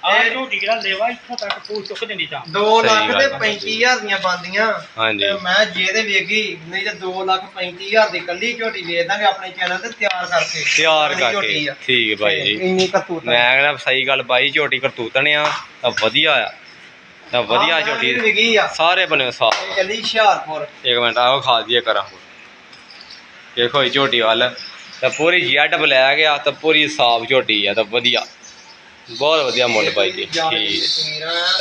ਆਹ ਇਹ ਝੋਟੀ ਦਾ ਲੇਵਾ ਇੱਥੋਂ ਤੱਕ ਪੂਰ ਚੁੱਕ ਦਿੰਦੀ ਤਾਂ। 2 ਸਹੀ ਲੱਖ ਗੱਲ ਤੇ ਆ। 35000 ਦੀਆਂ ਬੰਦੀਆਂ ਹਾਂਜੀ। ਤੇ ਮੈਂ ਜੇ ਤੇ ਵੇਗੀ ਨਹੀਂ ਤੇ 2 ਲੱਖ 35000 ਦੀ ਕੱਲੀ ਝੋਟੀ ਵੇਚ ਦਾਂਗੇ ਆਪਣੇ ਚੈਨਲ ਤੇ ਤਿਆਰ ਕਰਕੇ। ਤਿਆਰ ਆਪਣੀ ਝੋਟੀ ਕਰਕੇ। ਆ। ਠੀਕ ਹੈ ਜੀ। ਇੰਨੀ ਕਰਤੂਤ ਮੈਂ ਕਹਿੰਦਾ ਸਹੀ ਗੱਲ ਬਾਈ ਝੋਟੀ ਕਰਤੂਤਣ ਆ ਤਾਂ ਵਧੀਆ ਆ। ਤਾਂ ਵਧੀਆ ਝੋਟੀ ਸਾਰੇ ਬਣੇ ਸਾਫ਼ ਇਹ ਚੱਲੀ ਹੁਸ਼ਿਆਰਪੁਰ। ਇੱਕ ਮਿੰਟ ਆਓ ਖਾ ਦਈਏ ਕਰਾਂ ਦੇਖੋ ਇਹ ਝੋਟੀ ਵੱਲ। ਤਾਂ ਪੂਰੀ ਜੈਡ ਬਲੈਕ ਆ ਤਾਂ ਪੂਰੀ ਸਾਫ਼ ਝੋਟੀ ਆ ਤਾਂ ਵਧੀਆ। ਬਹੁਤ ਵਧੀਆ ਮੁੱਲ ਬਾਈ ਜੀ।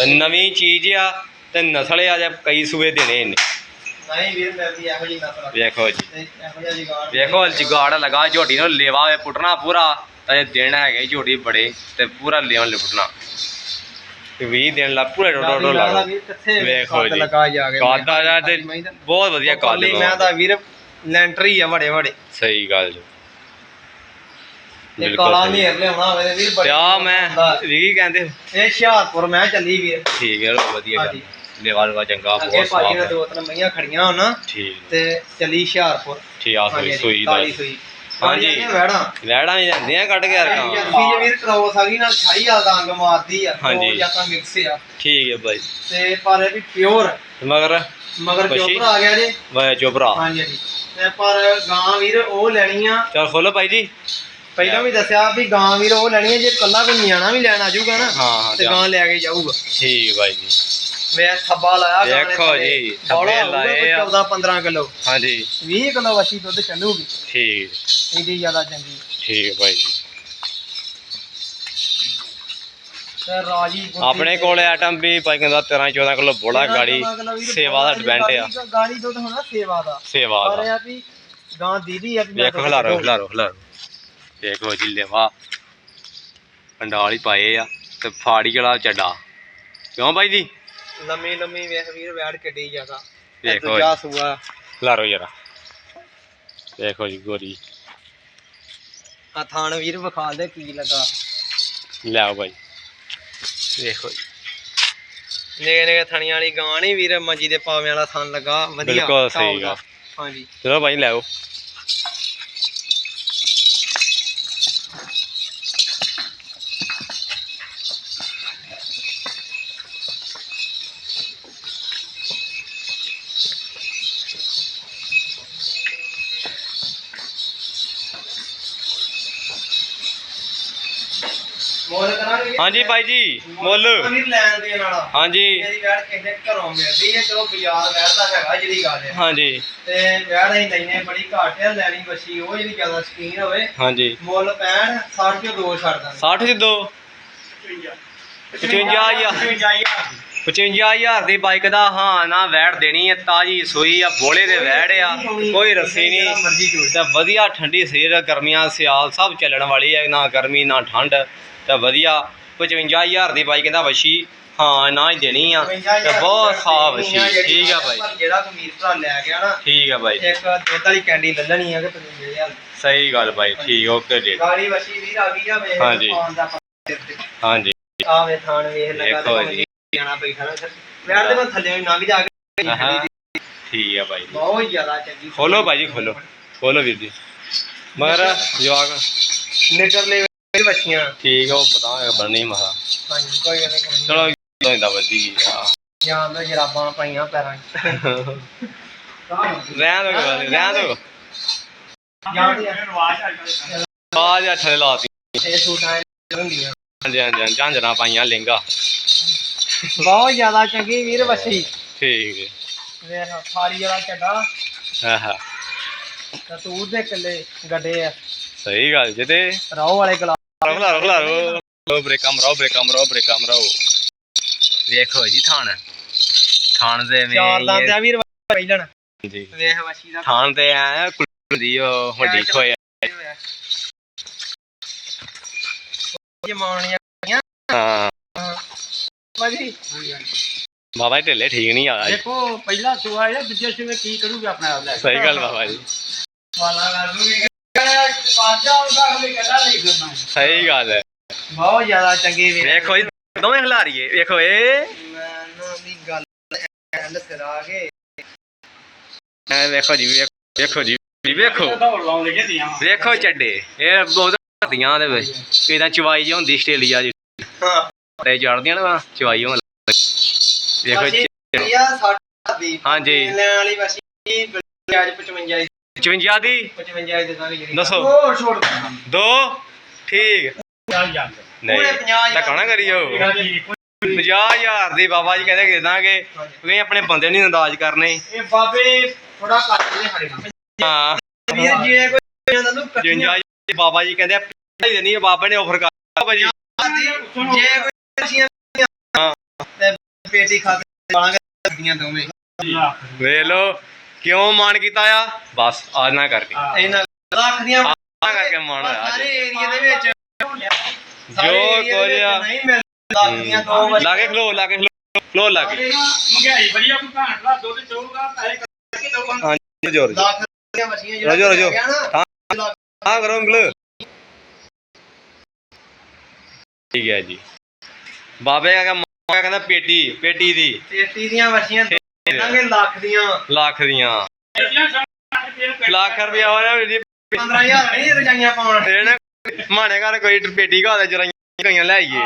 ਨਵੀਂ ਚੀਜ਼ ਆ ਤੇ ਨਸਲ ਆ ਜਾਂ ਕਈ ਸੂਏ ਦੇਣੇ ਇਹਨੇ। ਨਹੀਂ ਵੀਰ ਮਿਲਦੀ ਇਹੋ ਜੀ ਨਸਲ ਵੇਖੋ ਜੀ। ਇਹੋ ਵੇਖੋ ਜਗਾੜ ਲਗਾ ਝੋਟੀ ਨੂੰ ਲੇਵਾ ਪੁੱਟਣਾ ਪੂਰਾ। ਤੇ ਦਿਨ ਹੈਗੇ ਝੋਟੀ ਬੜੇ ਤੇ ਪੂਰਾ ਲਿਆਉਣ ਲਿਪਟਣਾ ਤੇ 20 ਦਿਨ ਲਾ ਪੂਰੇ ਡੋਡੋ ਡੋਡੋ ਲਾ ਵੇਖੋ ਜੀ। ਲਗਾ ਜਾ ਕੇ ਕੱਦ ਜਾ ਤੇ ਬਹੁਤ ਵਧੀਆ ਕਾਲੀ ਮੈਂ ਤਾਂ ਵੀਰ ਲੈਂਟਰ ਹੀ ਆ ਵੜੇ ਵੜੇ। ਸਹੀ ਗੱਲ ਜੀ। ਤੇ ਕਾਲਾ ਸਹੀ। ਨੇਰ ਲਿਆਉਣਾ ਹੋਵੇ ਵੀਰ ਬੜੀ ਆ ਮੈਂ। ਵੀ ਕਹਿੰਦੇ? ਇਹ ਹੁਸ਼ਿਆਰਪੁਰ ਮੈਂ ਚੱਲੀ ਵੀਰ। ਠੀਕ ਹੈ ਵਧੀਆ ਗੱਲ। ਲੇਵਾ ਲੇਵਾ ਚੰਗਾ ਬਹੁਤ ਭਾਜੀ ਸਾਫ਼ ਨੇ ਹੈ। ਦੋ ਤਿੰਨ ਮਈਆਂ ਖੜੀਆਂ ਹੁਣ। ਠੀਕ। ਤੇ ਚੱਲੀ ਹੁਸ਼ਿਆਰਪੁਰ। ਠੀਕ ਆ ਸੋਈ ਦਾ। ਹਾਂਜੀ। ਵੈੜਾਂ। ਲੈੜਾਂ ਹੀ ਜਾਂਦੀਆਂ ਕੱਢ ਕੇ ਜਰਸੀ ਰਕਾਂ ਜੇ ਵੀਰ ਕਰੋਸ ਆ ਗਈ ਨਾਲ ਛਾਈ ਵਾਲ ਦਾ ਅੰਗ ਮਾਰਦੀ ਆ ਹਾਂਜੀ। ਉਹ ਜਾਂ ਮਿਕਸ ਆ। ਠੀਕ ਹੈ ਬਾਈ। ਤੇ ਪਰ ਇਹ ਵੀ ਪਿਓਰ ਤੇ ਮਗਰ? ਮਗਰ? ਚੋਪਰ ਆ ਗਿਆ ਜੇ। ਮੈਂ ਚੋਪਰਾ। ਹਾਂਜੀ ਹਾਂਜੀ। ਤੇ ਪਰ ਗਾਂ ਵੀਰ ਉਹ ਲੈਣੀ ਆ। ਚਲ ਖੋਲੋ ਭਾਈ ਜੀ। ਪਹਿਲਾਂ ਵੀ ਦੱਸਿਆ ਵੀ ਗਾਂ ਵੀਰ ਉਹ ਲੈਣੀ ਹੈ ਜੇ ਕੱਲਾ ਕੋਈ ਨਿਆਣਾ ਵੀ ਲੈਣ ਆ ਜਾਊਗਾ ਨਾ ਹਾਂ ਹਾਂ ਤੇ। ਗਾਂ ਲੈ ਕੇ ਜਾਊਗਾ। ਠੀਕ ਹੈ ਬਾਈ ਜੀ। ਵੇ ਥੱਬਾ ਲਾਇਆ ਗਾਂ ਨੇ ਦੇਖੋ ਥੱਲੇ। ਜੀ, ਬੋਲਾ ਥੱਬੇ ਹੋਊਗਾ ਕੋਈ ਲਾਏ ਆ। 14 15 ਕਿਲੋ। ਹਾਂਜੀ। 20 ਕਿਲੋ ਵਸੀ ਦੁੱਧ ਚੱਲੂਗੀ। ਠੀਕ। ਇਹਦੀ ਜ਼ਿਆਦਾ ਚੰਗੀ। ਠੀਕ ਭਾਈ ਜੀ। ਤੇ ਰਾਜੀ ਗੁੱਡੀ ਆਪਣੇ ਕੋਲ ਆਈਟਮ ਵੀ ਭਾਈ ਕਹਿੰਦਾ 13 14 ਕਿਲੋ ਬੋੜਾ ਗਾੜੀ ਸੇਵਾ ਦਾ ਡਿਪੈਂਡ ਆ। ਗਾੜੀ- ਗਾੜੀ ਦੁੱਧ ਹੋਣਾ ਸੇਵਾ ਦਾ। ਸੇਵਾ ਪਰ ਦਾ ਆ ਵੀ ਗਾਂ ਦੀਦੀ ਆ ਵੀ ਮੈਂ ਵੇਖੋ ਦੁੱਧ ਕੱਢੂ। ਖਲਾਰੋ ਖਲਾਰੋ। ਦੇਖੋ ਜੀ ਲੇਵਾ। ਪੰਡਾਲ ਹੀ ਪਾਏ ਆ ਤੇ ਫਾੜੀ ਵਾਲਾ ਚੱਡਾ। ਕਿਉਂ ਭਾਈ ਜੀ? ਲੰਮੀ ਲੰਮੀ ਵੇਖ ਵੀਰ ਵੈੜ ਕਿੱਡੀ ਜ਼ਿਆਦਾ। ਇਹ ਵੇਖੋ ਦੂਜਾ ਸੂਆ। ਖਲਾਰੋ ਜਰਾ। ਦੇਖੋ ਜੀ ਗੋਰੀ। ਆ ਥਾਣ ਵੀਰ ਵਿਖਾ ਦੇ ਕੀ ਲੱਗਾ। ਲਿਆਓ ਭਾਈ ਦੇਖੋ ਜੀ। ਨੇਗੇ ਨੇਗੇ ਥਣੀਆਂ ਵਾਲੀ ਗਾਂ ਨਹੀਂ ਵੀਰ ਮੰਜੀ ਦੇ ਪਾਵੇਂ ਵਾਲਾ ਥਣ ਲੱਗਾ। ਵਧੀਆ ਬਿਲਕੁਲ ਸਹੀ ਦਾ। ਗੱਲ। ਹਾਂਜੀ। ਚਲੋ ਭਾਈ ਲਿਆਓ ਹਾਂਜੀ ਭਾਈ ਜੀ ਮੁੱਲ। ਵੀਰ ਲੈਣ ਦੇਣ ਵਾਲਾ। ਹਾਂਜੀ। ਮੇਰੀ ਵੈੜ ਕਿਸੇ ਘਰੋਂ ਮਿਲਦੀ ਹੈ ਚਲੋ ਬਾਜ਼ਾਰ ਵੈੜ ਦਾ ਹੈਗਾ ਜਿਹੜੀ ਗੱਲ ਹੈ। ਹਾਂਜੀ। ਤੇ ਵੈੜ ਅਸੀਂ ਲੈਨੇ ਬੜੀ ਘੱਟ ਹੈ ਲੈਣੀ ਬੱਚੀ ਉਹ ਜਿਹੜੀ ਜ਼ਿਆਦਾ ਸਕੀਨ ਹੋਵੇ। ਹਾਂਜੀ। ਮੁੱਲ ਪੈਣ 60 ਚੋਂ ਦੋ ਛੱਡ ਦਾਂਗੇ 60 ਚ ਦੋ? 55 ਜਾਂ 55000 55000 ਦੀ। ਬਾਈਕ ਦਾ ਹਾਂ ਨਾ ਵੈੜ ਦੇਣੀ ਹੈ ਤਾਜੀ ਸੂਈ ਆ ਬੋਲੇ ਦੇ ਵੈੜ ਆ ਕੋਈ ਰੱਸੀ ਨਹੀਂ। ਤੇ ਵਧੀਆ ਠੰਡੀ ਸੇਰ ਗਰਮੀਆਂ ਸਿਆਲ ਸਭ ਚੱਲਣ ਵਾਲੀ ਹੈ ਨਾ ਗਰਮੀ ਨਾ ਠੰਡ ਤੇ ਵਧੀਆ। 55000 ਦੀ ਬਾਈਕ ਦਾ ਵਸ਼ੀ ਹਾਂ ਨਾ ਹੀ ਦੇਣੀ ਆ। ਤੇ ਬਹੁਤ ਸਾਫ਼ ਵਸ਼ੀ ਠੀਕ ਆ ਬਾਈ। ਜਿਹੜਾ ਕਮੀਰ ਭਰਾ ਲੈ ਗਿਆ ਨਾ ਠੀਕ ਆ ਬਾਈ। ਇੱਕ ਦੁੱਧ ਵਾਲੀ ਕੈਂਡੀ ਲੱਲਣੀ ਆ ਕਿ 55000 ਸਹੀ ਗੱਲ ਬਾਈ ਠੀਕ ਓਕੇ ਜੀ। ਗਾੜੀ ਵਸ਼ੀ ਵੀਰ ਆ ਗਈ ਆ ਵੇਖ ਹਾਂਜੀ। ਸਿਰ ਤੇ। ਹਾਂਜੀ। ਆ ਵੇ ਥਾਣ ਵੇਖ ਲਗਾ ਦੇਖੋ ਤੇ ਜੀ। ਜਾਣਾ ਬੈਠਾ ਨਾ ਵੈੜ ਦੇ ਮੈਂ ਥੱਲੇ ਲੰਘ ਜਾ ਕੇ। ਠੀਕ ਆ ਬਾਈ। ਬਹੁਤ ਜ਼ਿਆਦਾ ਚੰਗੀ ਖੋਲੋ ਭਾਜੀ ਖੋਲੋ। ਖੋਲੋ ਵੀਰ ਜੀ। ਮਗਰ ਜਵਾਕ। ਨਿਕਰ ਲੈ ਵੀਰ ਵੱਛੀਆਂ? ਠੀਕ ਆ ਉਹ ਬਤਾ ਬਣਨੀ ਮਹਾ ਹਾਂਜੀ ਕੋਈ ਗੱਲ ਨਹੀਂ ਚਲੋ ਇੰਦਾ ਵਧੀ ਆ। ਜਾਂ ਮੈਂ ਜਰਾਬਾਂ ਪਾਈਆਂ ਪੈਰਾਂ 'ਚ। ਰਹਿਣ ਦੋ ਰਹਿਣ ਦੋ ਜਾਂ ਦੇ ਲਾਤੀ। ਇਹ ਸੂਟਾਂ ਇਹ ਹੁੰਦੀਆਂ। ਹਾਂਜੀ ਹਾਂਜੀ ਝਾਂਜਰਾਂ ਪਾਈਆਂ ਲਹਿੰਗਾ। ਬਹੁਤ ਜ਼ਿਆਦਾ ਚੰਗੀ ਵੀਰ ਵੱਛੀ। ਠੀਕ ਹੈ। ਵੇਖ ਫਾਰੀ ਵਾਲਾ ਚੱਡਾ ਆਹਾ ਕਤੂਰ ਦੇ ਕੱਲੇ ਗੱਡੇ ਆ। ਸਹੀ ਗੱਲ ਜੇ ਤੇ ਰਾਹ ਵਾਲੇ ਗਲਾ ਲਾਰੋ ਲਾਰੋ ਲਾਰੋ ਲੋ ਬ੍ਰੇਕਾਂ ਮਰਾਓ ਬ੍ਰੇਕਾਂ ਮਰਾਓ ਬ੍ਰੇਕਾਂ ਮਰਾਓ ਵੇਖੋ ਜੀ ਥਾਣ। ਥਾਣ ਦੇ ਵਿੱਚ ਚਾਰ ਦੰਦ ਆ। ਵੀਰ ਪਹਿਲਣ ਜੀ। ਵੇਖ ਵੱਛੀ ਦਾ। ਥਾਣ ਤੇ ਆ ਕੁੜੀ ਉਹ ਵੱਡੀ ਖੋਇਆ ਜਮਾਨੀਆਂ ਹਾਂ। ਭਾਜੀ। ਬਾਬਾ ਜੀ ਢਿੱਲੇ ਠੀਕ ਨਹੀਂ ਆਦਾ ਦੇਖੋ ਪਹਿਲਾ ਸੂਆ ਹੈ ਦੂਜੇ ਸੂਏ ਕੀ ਕਰੂਗੇ ਆਪਣੇ ਆਪ ਲੈ? ਸਹੀ ਗੱਲ ਬਾਬਾ ਜੀ। ਵਾਲਾ ਪਾਜਾ ਉਹਦਾ ਹਲੇ ਨਹੀਂ। ਸਹੀ ਗੱਲ ਹੈ। ਬਹੁਤ ਜ਼ਿਆਦਾ ਚੰਗੀ ਵੀਰ। ਵੇਖੋ ਜੀ ਦੋਵੇਂ ਖਿਲਾਰੀਏ ਵੇਖੋ ਏ ਮੈਨੂੰ ਵੀ ਗੱਲ ਐਂਡ ਕਰਾ ਕੇ ਐ ਵੇਖੋ ਜੀ ਵੇਖੋ ਵੇਖੋ ਜੀ ਵੇਖੋ। ਦੌੜ ਲਾਉਣ ਲੱਗੇ ਦੀਆਂ ਵੇਖੋ ਚੱਡੇ ਇਹ ਬਹੁਤ ਧੀਆਂ ਦੇ ਵਿੱਚ। ਇਹਦਾ ਚਵਾਈ ਜੀ ਹੁੰਦੀ ਆਸਟ੍ਰੇਲੀਆ ਦੀ। ਤੇ ਚੜਦੀਆਂ ਨਾ ਚਵਾਈ ਹੋਣ ਲੱਗ। ਵੇਖੋ ਵਸੀ ਚ- ਆ ਸਾਡਾ ਦੀ ਹਾਂਜੀ। ਲੈਣ ਵਾਲੀ ਵਸੀ ਅੱਜ 55 ਦੀ 55 ਦੀ? 55 ਦੀ ਦਾਂਗੇ ਜਿਹੜੀ ਦੱਸੋ। ਉਹ ਛੋੜ ਦੇ ਦੋ? ਠੀਕ। ਜਾਂਦੇ ਨਹੀਂ। ਪੂਰੇ 50,000 ਧੱਕਾ ਨਾ ਕਰਿਓ? ਇਹਦਾ ਜੀ ਕੋਈ- 50000 ਦੀ ਬਾਬਾ ਜੀ ਕਹਿੰਦੇ ਕਿ ਦੇ ਦਾਂਗੇ ਤੁਸੀਂ ਆਪਣੇ ਬੰਦੇ ਨਹੀਂ ਅੰਦਾਜ਼ ਕਰਨੇ। ਇਹ ਬਾਬੇ ਥੋੜਾ ਘੱਟ ਨੇ ਸਾਡੇ ਨਾਲ। ਹਾਂ। ਜੇ ਕੋਈ ਇਹਨਾਂ ਨੂੰ 55 ਜੀ ਬਾਬਾ ਜੀ ਕਹਿੰਦੇ ਭਾਈ ਦੇਣੀ ਬਾਬਾ ਨੇ ਆਫਰ ਕਰ ਬਾਬਾ ਜੀ। ਜੇ ਕੋਈ ਹਾਂ। ਤੇ ਪੇਟੀ ਖਾਤੇ ਵਾਲਾਂਗੇ ਦੀਆਂ ਦੋਵੇਂ ਵੇਖ ਲੋ ਕਿਉਂ ਮਾਣ ਕੀਤਾ ਆ? ਬਸ ਆ ਨਾ ਕਰਕੇ। ਇਹਨਾਂ ਲੱਖ ਦੀਆਂ ਆ ਕਰਕੇ ਮਾਣ ਹੋਇਆ ਸਾਰੇ ਜੀ ਏਰੀਆ ਦੇ ਵਿੱਚ ਸਾਰੇ ਜੋ area ਦੇ ਕੁਝ ਵਿੱਚ ਆ। ਨਹੀਂ ਮਿਲਦਾ ਲੱਖ ਦੀਆਂ ਦੋ ਵਸੀਆਂ ਲਾਗੇ ਖਲੋ ਲਾਗੇ ਖਲੋ ਖਲੋ ਲਾਗੇ। ਮਹਿੰਗਾਈ ਬੜੀ ਆ ਕੋਈ ਘਾਟ ਲਾ ਦੁੱਧ ਚੋਗਾ ਪੈਸੇ ਕਰਕੇ ਦਊਗਾ ਹਾਂ ਜੋਰ ਲੱਖ ਦੀਆਂ ਵਸੀਆਂ ਰਜੋ, ਰਜੋ। ਗਿਆ ਨਾ ਹਾਂ। ਕਰੋ ਅੰਕਲ ਠੀਕ ਹੈ ਜੀ। ਬਾਬੇ ਆ ਮਾਂ ਕਹਿੰਦਾ ਪੇਟੀ ਪੇਟੀ ਦੀ। ਪੇਟੀ ਦੀਆਂ ਵਸੀਆਂ ਦੇਣਾਂਗੇ ਲੱਖ ਦੀਆਂ। ਲੱਖ ਦੀਆਂ। ਲੱਖ ਰੁਪਇਆ ਹੋਇਆ ਵੀਰ ਜੀ। 15000 ਨਹੀਂ ਰਜਾਈਆਂ ਪਾਉਣ। ਮਾਣੇ ਘਰ ਕੋਈ ਪੇਟੀ ਘਾ ਦੇ ਜਰਾਈਆਂ ਕਈਆਂ ਲੈ ਆਈਏ।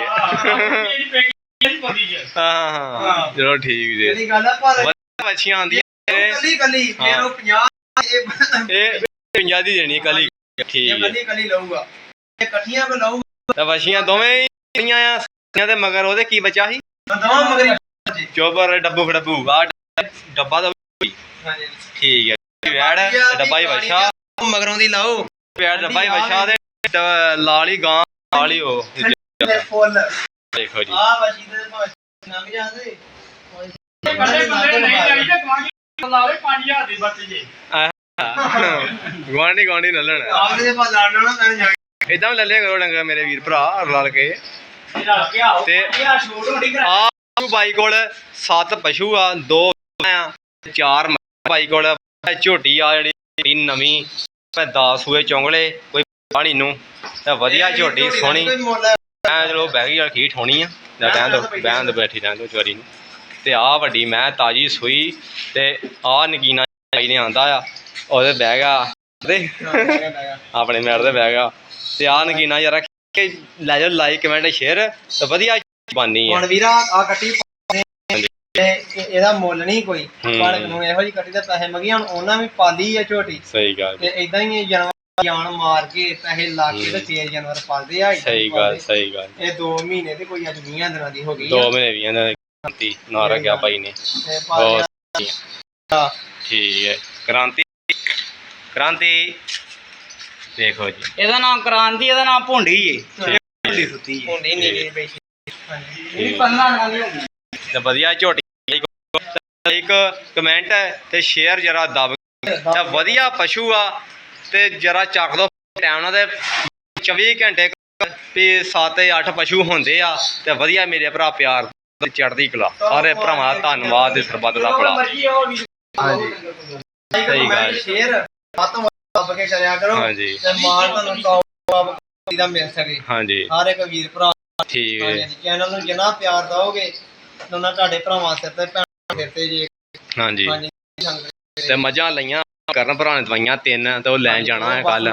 ਹਾਂ ਹਾਂ ਹਾਂ ਚਲੋ ਠੀਕ ਜੀ। ਜਿਹੜੀ ਗੱਲ ਆ ਪਰ ਮੱਛੀਆਂ ਆਉਂਦੀਆਂ ਇਹ ਕੱਲੀ ਕੱਲੀ ਫਿਰ ਉਹ 50 ਇਹ ਇਹ ਪੰਜਾਹ ਦੀ ਦੇਣੀ ਕਲੀ। ਠੀਕ ਹੈ ਕੱਲੀ ਕੱਲੀ ਲਊਗਾ। ਇਹ ਇਕੱਠੀਆਂ ਕੋ ਲਊਗਾ ਤਾਂ ਵਛੀਆਂ ਦੋਵੇਂ ਹੀ ਆ। ਦੇ ਮਗਰ ਉਹਦੇ ਕੀ ਬਚਾ ਸੀ? ਦੋਵਾਂ ਮਗਰੀ ਚੋਬਰ ਡੱਬੂ ਖੜਬੂ ਆ ਡੱਬਾ ਦਾ ਹਾਂਜੀ। ਠੀਕ ਹੈ। ਵੈੜ ਤੇ ਡੱਬਾ ਹੀ ਵਛਾ ਮਗਰੋਂ ਦੀ ਲਾਓ। ਵੈੜ ਡੱਬਾ ਹੀ ਵਛਾ ਦੇ ਡ- ਲਾਲ ਹੀ ਗਾਂ ਲਾਲ ਹੀ ਉਹ ਫਿਰ ਫੁੱਲ। ਦੇਖੋ ਜੀ। ਆ ਵਸੀ ਦੇ ਭਾਵੇਂ ਲੰਘ ਜਾਂਦੇ। ਬੰਦੇ ਬੰਦੇ ਨਹੀਂ ਚਾਹੀਦੇ ਗਵਾਂਢੀ ਲਾਵੇ 5000 ਦੀ ਬੱਤ ਜੇ। ਗਵਾਂਢੀ ਗਵਾਂਢੀ ਨੱਲਣ ਆਪ ਦੇ ਪਾ ਲੜਨਾ ਨਾ ਤੈਨੂੰ ਜਾ ਇਦਾਂ ਲੈ ਲਿਆ ਕਰੋ ਡੰਗਰ ਮੇਰੇ ਵੀਰ ਭਰਾ ਰਲ ਕੇ। ਇਹਦਾ ਕੀ ਆਓ ਤੇ ਇਹ ਆ ਛੋੜ ਹੋਣੀ ਕਰਾ ਆ ਬਾਈ ਕੋਲ ਸੱਤ ਪਸ਼ੂ ਆ ਦੋ ਆ ਚਾਰ ਬਾਈ ਕੋਲ ਝੋਟੀ ਆ ਜਿਹੜੀ ਨਵੀਂ। ਮੈਂ 10 ਸੂਏ ਚੌਂਗਲੇ ਕੋਈ ਪਾਣੀ ਨੂੰ ਤੇ ਵਧੀਆ ਝੋਟੀ ਸੋਹਣੀ। ਮੈਂ ਚਲੋ ਬਹਿ ਗਈ ਖੀਟ ਹੋਣੀ ਆ। ਜਾਂ ਬਹਿਣ ਦੋ ਬਹਿਣ ਦੋ ਬੈਠੀ ਰਹਿਣ ਦੋ ਚੋਰੀ ਨੂੰ। ਤੇ ਆ ਵੱਡੀ ਮੈਂ ਤਾਜੀ ਸੂਈ। ਤੇ ਆ ਨਗੀਨਾ ਬਾਈ ਨੇ ਆਂਦਾ ਆ ਉਹਦੇ ਬਹਿ ਗਿਆ। ਤੇ ਆਪਣੇ ਮੈਟ ਤੇ ਬਹਿ ਗਿਆ। ਤੇ ਆ ਨਗੀਨਾ ਯਾਰ ਲੈ ਜਾਓ ਲਾਈਕ ਕਮੈਂਟ ਸ਼ੇਅਰ ਤੇ ਵਧੀਆ ਬਾਨੀ ਆ। ਹੁਣ ਵੀਰਾ ਆ ਕੱਟੀ ਤੇ ਇਹ- ਇਹਦਾ ਮੁੱਲ ਨਹੀਂ ਕੋਈ। ਹੂੰ। ਬਾਲਕ ਨੂੰ ਇਹੋ ਜੀ ਕੱਟੀ ਦੇ ਪੈਸੇ ਮੰਗੀ ਹੁਣ ਉਹਨਾਂ ਵੀ ਪਾਲੀ ਆ ਝੋਟੀ। ਸਹੀ ਗੱਲ। ਤੇ ਇਦਾਂ ਹੀ ਇਹ ਜਾਨਵਰ ਜਾਨ ਮਾਰ ਕੇ ਪੈਸੇ ਲਾ ਕੇ ਤੇ ਤੇਜ਼ ਜਾਨਵਰ ਪਾਲਦੇ ਆ। ਏਦਾਂ ਸਹੀ ਗੱਲ ਪਾਲਦੇ। ਸਹੀ ਗੱਲ। ਇਹ 2 ਮਹੀਨੇ ਤੇ ਕੋਈ ਅੱਜ 20 ਦਿਨਾਂ ਦੀ ਹੋ ਗਈ ਦੋ ਆ ਮਹੀਨੇ ਵੀ ਇਹਨਾਂ ਕ੍ਰਾਂਤੀ ਨਾ ਰੱਖਿਆ ਭਾਈ ਨੇ। ਤੇ ਪਾਲਿਆ ਆ। ਠੀਕ ਹੈ। ਕ੍ਰਾਂਤੀ? ਕ੍ਰਾਂਤੀ? ਦੇਖੋ ਜੀ। ਇਹਦਾ ਨਾਮ ਕ੍ਰਾਂਤੀ ਇਹਦਾ ਨਾਮ ਭੁੰਡੀ ਏ ਹੁੰਦੀ ਨਹੀਂ ਗਈ ਬਈ ਹਾਂਜੀ। ਇਹ 15 ਦਿਨਾਂ ਦੀ ਹੋ ਗਈ। ਤੇ ਵਧੀਆ ਝੋਟੀ ਇੱਕ ਕਮੈਂਟ ਤੇ ਸ਼ੇਅਰ ਜਰਾ ਦਬ ਤੇ ਵਧੀਆ ਪਸ਼ੂ ਆ ਤੇ ਜਰਾ ਚੱਕ ਦੋ ਟਾਈਮ ਨਾਲ ਤੇ 24 ਘੰਟੇ ਵੀ 7 8 ਪਸ਼ੂ ਹੁੰਦੇ ਆ ਤੇ ਵਧੀਆ ਮੇਰੇ ਭਰਾ ਪਿਆਰ ਤੇ ਚੜ੍ਹਦੀ ਕਲਾ। ਸਾਰੇ ਭਰਾਵਾਂ ਦਾ ਧੰਨਵਾਦ ਤੇ ਸਰਬੱਤ ਦਾ ਭਲਾ। ਹਾਂਜੀ। ਸਹੀ ਗੱਲ। ਸ਼ੇਅਰ ਤੋਂ ਵੱਧ ਦੱਬ ਕੇ ਕਰਿਆ ਕਰੋ। ਹਾਂਜੀ। ਤੇ ਮਾਲ ਤੁਹਾਨੂੰ ਟੌਪ ਦਾ ਮਿਲ ਸਕੇ। ਹਾਂਜੀ। ਹਰ ਇੱਕ ਵੀਰ ਭਰਾ ਠੀਕ ਹੈ। ਚੈਨਲ ਨੂੰ ਜਿੰਨਾ ਪਿਆਰ ਦਿਓਗੇ ਉਹਨਾਂ ਤੁਹਾਡੇ ਭਰਾਵਾਂ ਸਿਰ ਤੇ ਤੇ ਜੀ। ਹਾਂਜੀ। ਤੇ ਮੱਝਾਂ ਲਈਆਂ ਕਰਨ ਭਰਾ ਨੇ ਦਵਾਈਆਂ ਤਿੰਨ ਤੇ ਉਹ ਲੈਣ ਜਾਣਾ ਹੈ ਕੱਲ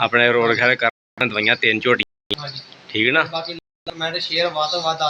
ਆਪਣੇ ਰੋਡ ਖੈਰ ਕਰਨ ਦਵਾਈਆਂ ਤਿੰਨ ਝੋਟੀ ਹਾਂਜੀ। ਠੀਕ ਨਾ? ਬਾਕੀ ਕਮੈਂਟ ਸ਼ੇਅਰ ਵੱਧ ਤੋਂ ਵੱਧ